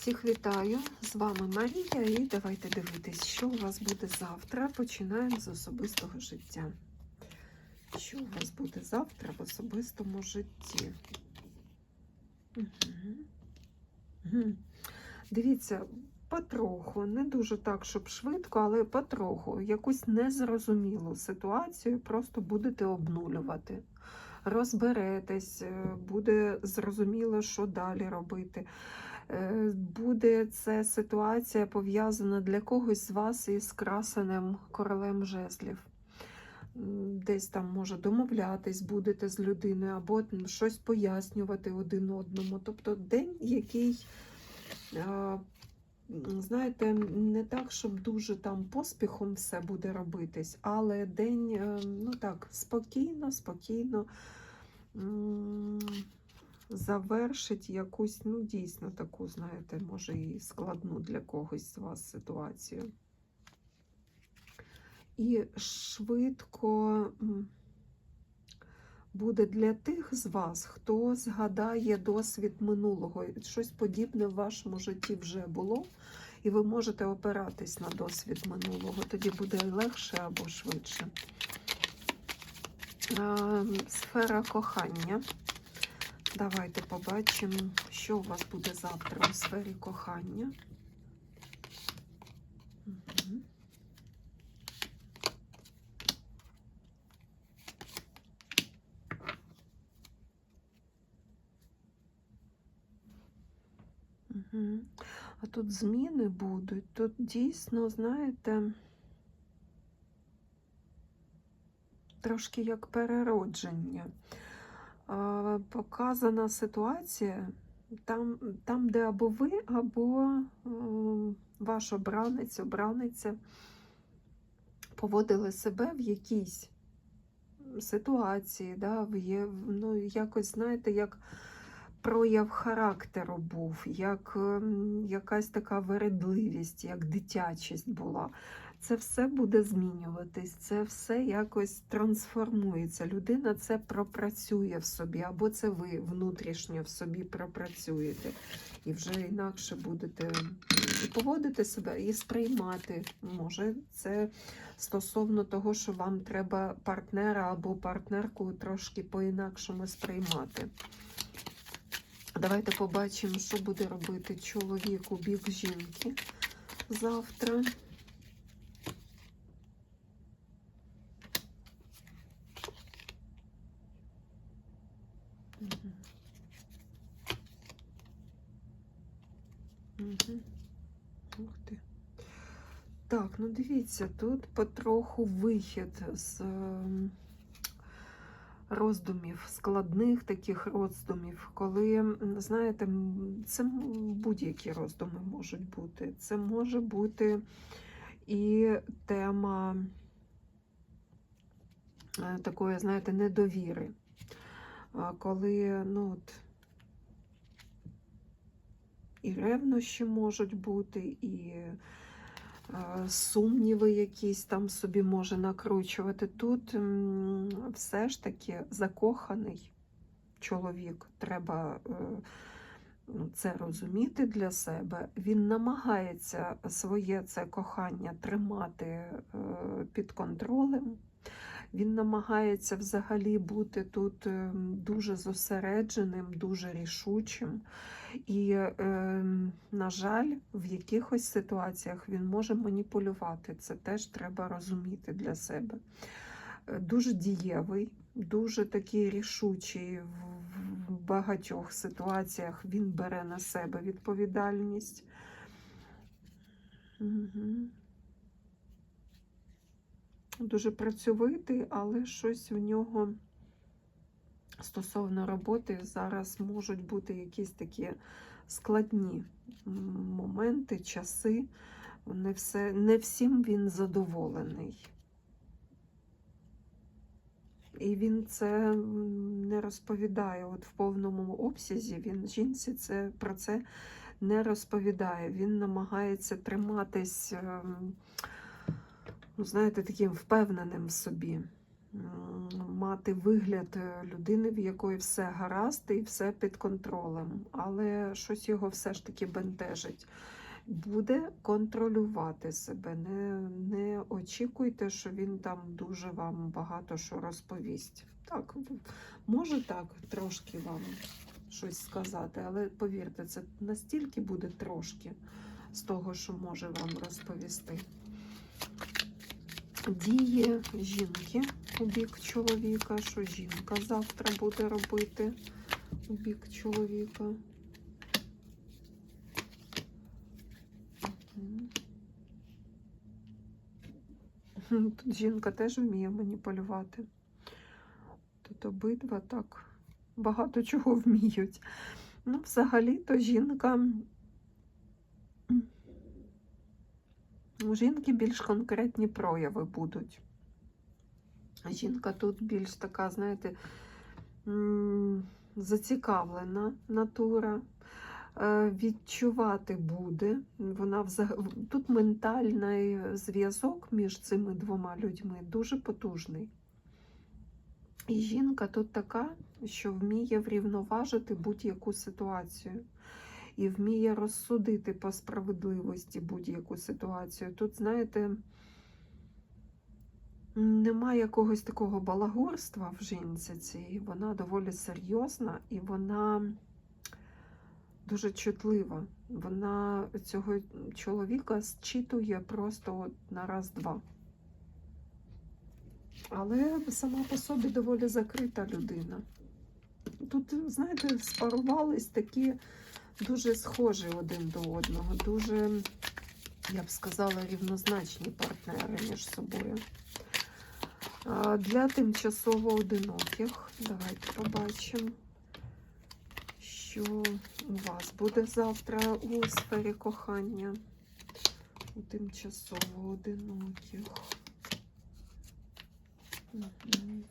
Всіх вітаю! З вами Марія, і давайте дивитись, що у вас буде завтра. Починаємо з особистого життя. Що у вас буде завтра в особистому житті? Угу. Дивіться, потроху, не дуже так, щоб швидко, але потроху. Якусь незрозумілу ситуацію просто будете обнулювати. Розберетесь, е, буде зрозуміло, що далі робити. Буде це ситуація пов'язана для когось з вас із красеним королем жезлів. Десь там може домовлятись будете з людиною, або щось пояснювати один одному. Тобто день, який, знаєте, не так, щоб дуже там поспіхом все буде робитись, але день, е, ну так, спокійно, спокійно. Завершить якусь, ну, дійсно таку, знаєте, може і складну для когось з вас ситуацію. І швидко буде для тих з вас, хто згадає досвід минулого. Щось подібне в вашому житті вже було, і ви можете опиратись на досвід минулого. Тоді буде легше або швидше. Сфера кохання. Давайте побачимо, що у вас буде завтра у сфері кохання. А тут зміни будуть. Тут дійсно, знаєте, трошки як переродження. Показана ситуація там, там, де або ви, або ваш обранець, обраниця поводили себе в якійсь ситуації, да, в ну, якось, знаєте, як прояв характеру був, як ем, якась така вередливість, як дитячість була. Це все буде змінюватись, це все якось трансформується. Людина це пропрацює в собі, або це ви внутрішньо в собі пропрацюєте. І вже інакше будете і поводити себе, і сприймати. Може, це стосовно того, що вам треба партнера або партнерку трошки по-інакшому сприймати. Давайте побачимо, що буде робити чоловік у бік жінки завтра. Мгм. Ух ти. Так, ну дивіться, тут потроху вихід з ем, роздумів, складних таких роздумів, коли, знаєте, це будь-які роздуми можуть бути. Це може бути і тема е, такої, знаєте, недовіри. Коли, ну от, і ревнощі можуть бути, і сумніви якісь там собі може накручувати. Тут все ж таки закоханий чоловік, треба е, ну, це розуміти для себе. Він намагається своє це кохання тримати е, під контролем. Він намагається взагалі бути тут е, дуже зосередженим, дуже рішучим. І, е, на жаль, в якихось ситуаціях він може маніпулювати. Це теж треба розуміти для себе. Е, Дуже дієвий, дуже такий рішучий в багатьох ситуаціях він бере на себе відповідальність. Угу. Дуже працьовитий, але щось у нього стосовно роботи зараз можуть бути якісь такі складні моменти, часи. Не, все, не всім він задоволений. І він це не розповідає от в повному обсязі. Він жінці це, про це не розповідає. Він намагається триматись, ем, ну, знаєте, таким впевненим в собі. мати вигляд е, людини, в якої все гаразд і все під контролем, але щось його все ж таки бентежить. Буде контролювати себе. Не, не очікуйте, що він там дуже вам багато що розповість. Так, може так трошки вам щось сказати, але повірте, це настільки буде трошки з того, що може вам розповісти. Дії жінки у бік чоловіка, що жінка завтра буде робити у бік чоловіка. Тут жінка теж вміє маніпулювати. Тут обидва так багато чого вміють. Ну, взагалі-то жінка. У жінки більш конкретні прояви будуть. Жінка тут більш така, знаєте, зацікавлена натура, е, відчувати буде. Вона взаг- Тут ментальний зв'язок між цими двома людьми дуже потужний. І жінка тут така, що вміє врівноважити будь-яку ситуацію і вміє розсудити по справедливості будь-яку ситуацію. Тут, знаєте, немає якогось такого балагурства в жінці цій. Вона доволі серйозна і вона дуже чутлива. Вона цього чоловіка зчитує просто от на раз-два. Але сама по собі доволі закрита людина. Тут, знаєте, спарувались такі дуже схожі один до одного, дуже, я б сказала, рівнозначні партнери між собою. Для тимчасово одиноких, давайте побачимо, що у вас буде завтра у сфері кохання. У тимчасово одиноких. Мгм.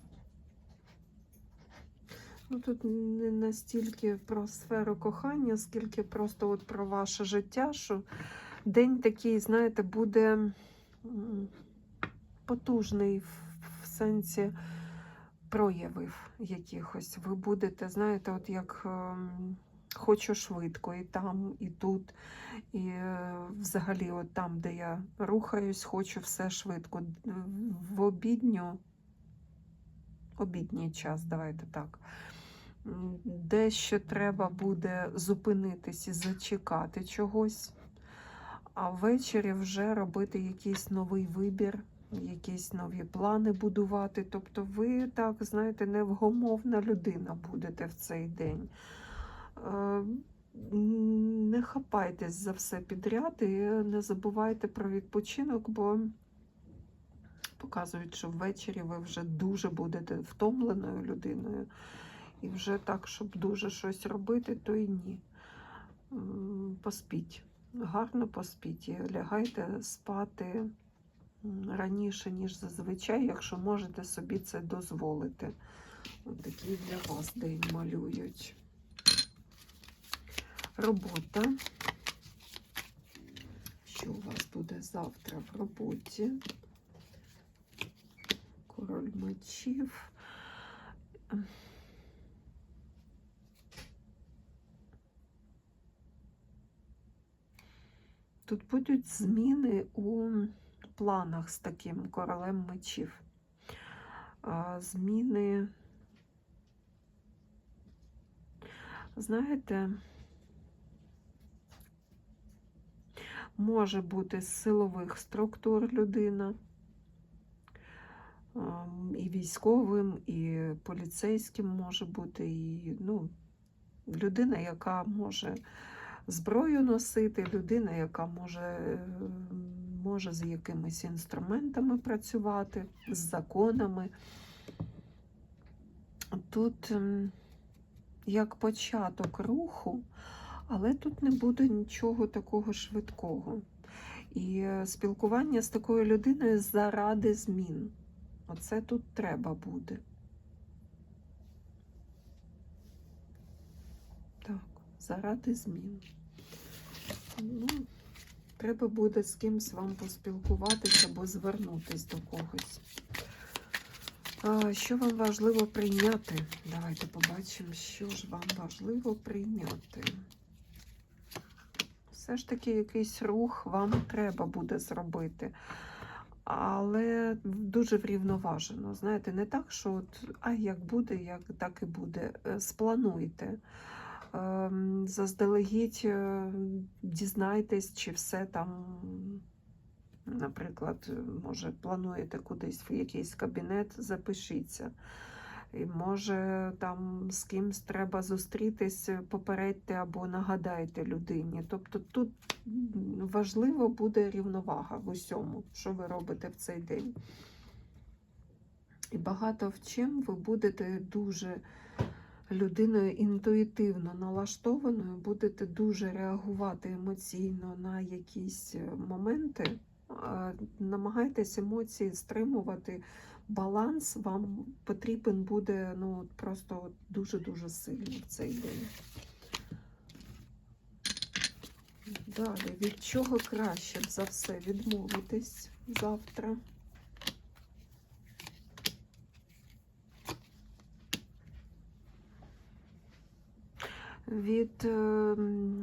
Ну, тут не настільки про сферу кохання, скільки просто от про ваше життя, що день такий, знаєте, буде потужний в, сенсі проявів якихось. Ви будете, знаєте, от як ем, хочу швидко, і там, і тут, і е, взагалі, от там, де я рухаюсь, хочу все швидко. В обідню, обідній час, давайте так. Дещо треба буде зупинитись і зачекати чогось, а ввечері вже робити якийсь новий вибір, якісь нові плани будувати. Тобто ви так, знаєте, невгомовна людина будете в цей день. Е, Не хапайтесь за все підряд і не забувайте про відпочинок, бо показують, що ввечері ви вже дуже будете втомленою людиною. І вже так, щоб дуже щось робити, то і ні. Поспіть. Гарно поспіть. І лягайте спати раніше, ніж зазвичай, якщо можете собі це дозволити. Такий для вас день малюють. Робота. Що у вас буде завтра в роботі? Король мечів. Тут будуть зміни у планах з таким королем мечів. Зміни, знаєте, може бути з силових структур людина, і військовим, і поліцейським може бути, і ну, людина, яка може зброю носити, людина, яка може, е, може з якимись інструментами працювати, з законами. Тут як початок руху, але тут не буде нічого такого швидкого. І е, спілкування з такою людиною заради змін. Оце тут треба буде. Так, заради змін. Ну, треба буде з кимсь вам поспілкуватися або звернутись до когось. А, Що вам важливо прийняти? Давайте побачимо, що ж вам важливо прийняти. Все ж таки якийсь рух вам треба буде зробити. Але дуже врівноважено. Знаєте, не так, що от, а як буде, як так і буде. Е, Сплануйте. Ем, Заздалегідь е, дізнайтесь, чи все там, наприклад, може, плануєте кудись в якийсь кабінет, запишіться. І може там з кимсь треба зустрітись, попередьте або нагадайте людині. Тобто тут важливо буде рівновага в усьому, що ви робите в цей день. І багато в чим ви будете дуже людиною інтуїтивно налаштованою, будете дуже реагувати емоційно на якісь е, моменти. Намагайтесь емоції стримувати. Баланс вам потрібен буде ну, просто дуже-дуже сильно в цей день. Далі, від чого краще за все відмовитись завтра? Від е,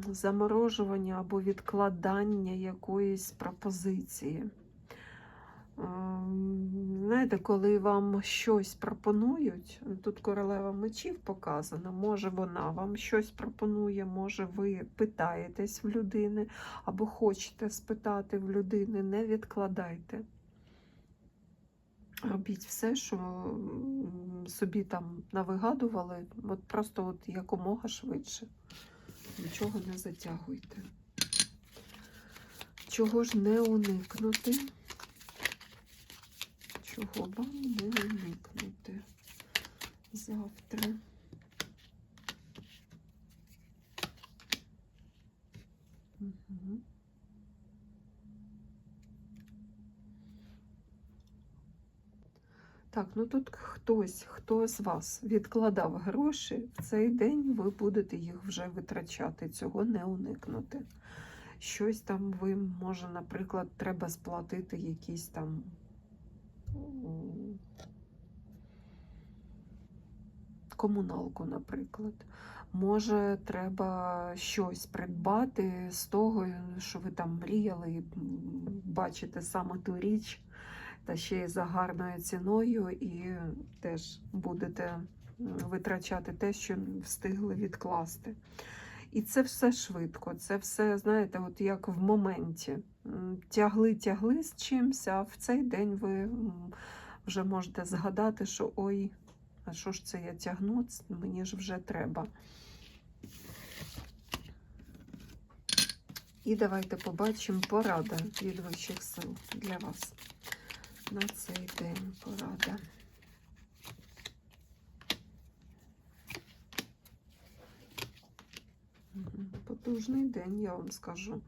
заморожування або відкладання якоїсь пропозиції. Ем, Знаєте, коли вам щось пропонують, тут королева мечів показана, може вона вам щось пропонує, може ви питаєтесь в людини або хочете спитати в людини, не відкладайте. Робіть все, що собі там навигадували, от просто от якомога швидше. Нічого не затягуйте. Чого ж не уникнути? Чого вам не уникнути завтра? Так, ну тут хтось, хто з вас відкладав гроші, в цей день ви будете їх вже витрачати, цього не уникнути. Щось там ви, може, наприклад, треба сплатити якісь там комуналку, наприклад. Може, треба щось придбати з того, що ви там мріяли, бачите саме ту річ, та ще й за гарною ціною, і теж будете витрачати те, що встигли відкласти. І це все швидко, це все, знаєте, от як в моменті. Тягли, тягли з чимось, а в цей день ви вже можете згадати, що ой, а що ж це я тягну, мені ж вже треба. І давайте побачимо порада від вищих сил для вас на цей день порада. Потужний день, я вам скажу.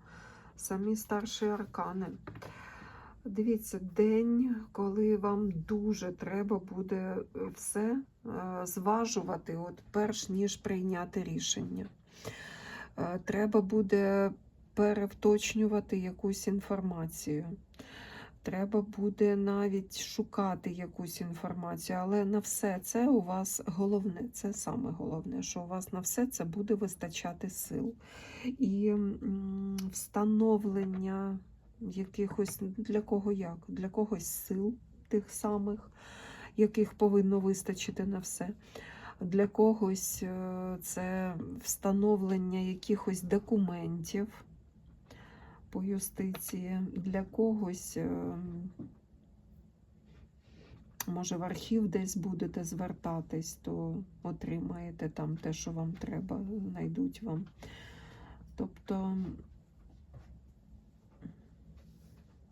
Самі старші аркани. Дивіться, день, коли вам дуже треба буде е, все е, зважувати, от перш ніж прийняти рішення. Е, Треба буде перевточнювати якусь інформацію. Треба буде навіть шукати якусь інформацію, але на все це у вас головне, це саме головне, що у вас на все це буде вистачати сил. І встановлення якихось для кого як, для когось сил тих самих, яких повинно вистачити на все. Для когось е, це встановлення якихось документів по юстиції, для когось, е, може, в архів десь будете звертатись, то отримаєте там те, що вам треба, знайдуть вам. Тобто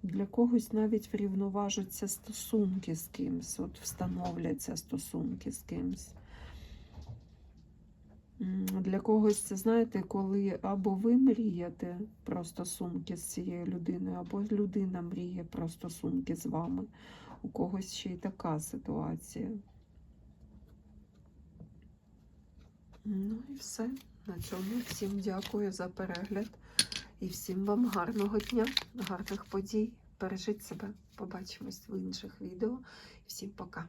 для когось навіть врівноважаться стосунки з кимсь, от встановляться стосунки з кимсь. Для когось це, знаєте, коли або ви мрієте про стосунки з цією людиною, або людина мріє про стосунки з вами. У когось ще й така ситуація. Ну і все. На цьому всім дякую за перегляд. І всім вам гарного дня, гарних подій. Бережіть себе. Побачимось в інших відео. Всім пока.